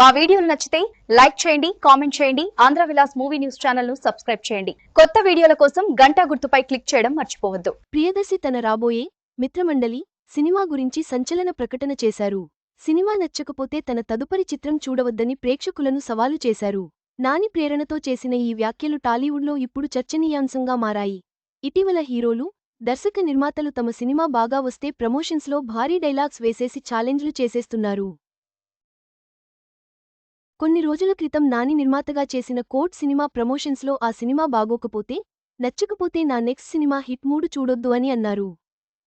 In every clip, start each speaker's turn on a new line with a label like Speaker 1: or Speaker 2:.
Speaker 1: మా వీడియోలు నచ్చితే లైక్ చేయండి కామెంట్ చేయండి ఆంధ్ర విలాస్ మూవీ న్యూస్ ఛానల్ను సబ్స్క్రైబ్ చేయండి. కొత్త వీడియోల కోసం గంట గుర్తుపై క్లిక్ చేయడం మర్చిపోవద్దు.
Speaker 2: ప్రియదర్శి తన రాబోయే మిత్రమండలి సినిమా గురించి సంచలన ప్రకటన చేశారు. సినిమా నచ్చకపోతే తన తదుపరి చిత్రం చూడవద్దని ప్రేక్షకులను సవాలు చేశారు. నాని ప్రేరణతో చేసిన ఈ వ్యాఖ్యలు టాలీవుడ్లో ఇప్పుడు చర్చనీయాంశంగా మారాయి. ఇటీవల హీరోలు దర్శక నిర్మాతలు తమ సినిమా బాగా వస్తే ప్రమోషన్స్లో భారీ డైలాగ్స్ వేసేసి ఛాలెంజ్లు చేసేస్తున్నారు. కొన్ని రోజుల క్రితం నాని నిర్మాతగా చేసిన కోట్ సినిమా ప్రమోషన్స్లో ఆ సినిమా బాగోకపోతే నచ్చకపోతే నా నెక్స్ట్ సినిమా హిట్ మూడు చూడొద్దు అని అన్నారు.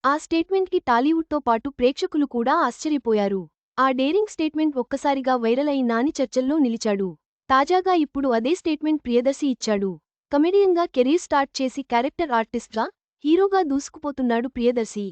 Speaker 2: ఆ స్టేట్మెంట్కి టాలీవుడ్తో పాటు ప్రేక్షకులు కూడా ఆశ్చర్యపోయారు. ఆ డేరింగ్ స్టేట్మెంట్ ఒక్కసారిగా వైరల్ అయి నాని చర్చల్లో నిలిచాడు. తాజాగా ఇప్పుడు అదే స్టేట్మెంట్ ప్రియదర్శి ఇచ్చాడు. కమెడియన్గా కెరీర్ స్టార్ట్ చేసి క్యారెక్టర్ ఆర్టిస్ట్గా హీరోగా దూసుకుపోతున్నాడు ప్రియదర్శి.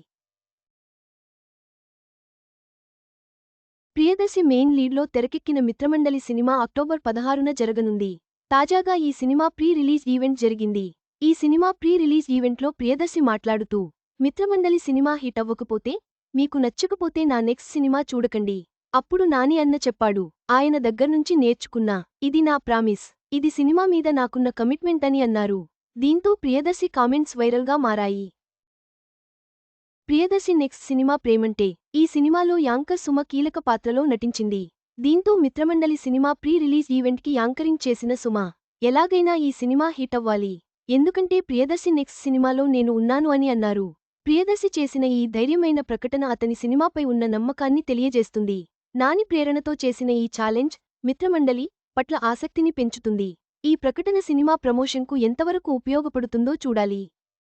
Speaker 2: ప్రియదర్శి మెయిన్ లీడ్లో తెరకెక్కిన మిత్రమండలి సినిమా అక్టోబర్ పదహారున జరగనుంది. తాజాగా ఈ సినిమా ప్రీ రిలీజ్ ఈవెంట్ జరిగింది. ఈ సినిమా ప్రీ రిలీజ్ ఈవెంట్లో ప్రియదర్శి మాట్లాడుతూ మిత్రమండలి సినిమా హిట్ అవ్వకపోతే మీకు నచ్చకపోతే నా నెక్స్ట్ సినిమా చూడకండి. అప్పుడు నాని అన్న చెప్పాడు. ఆయన దగ్గర్నుంచి నేర్చుకున్నా. ఇది నా ప్రామిస్. ఇది సినిమా మీద నాకున్న కమిట్మెంట్ అని అన్నారు. దీంతో ప్రియదర్శి కామెంట్స్ వైరల్గా మారాయి. ప్రియదర్శి నెక్స్ట్ సినిమా ప్రేమంటే ఈ సినిమాలో యాంకర్ సుమ కీలక పాత్రలో నటించింది. దీంతో మిత్రమండలి సినిమా ప్రీ రిలీజ్ ఈవెంట్కి యాంకరింగ్ చేసిన సుమ ఎలాగైనా ఈ సినిమా హిట్ అవ్వాలి. ఎందుకంటే ప్రియదర్శి నెక్స్ట్ సినిమాలో నేను ఉన్నాను అని అన్నారు. ప్రియదర్శి చేసిన ఈ ధైర్యమైన ప్రకటన అతని సినిమాపై ఉన్న నమ్మకాన్ని తెలియజేస్తుంది. నాని ప్రేరణతో చేసిన ఈ ఛాలెంజ్ మిత్రమండలి పట్ల ఆసక్తిని పెంచుతుంది. ఈ ప్రకటన సినిమా ప్రమోషన్కు ఎంతవరకు ఉపయోగపడుతుందో చూడాలి.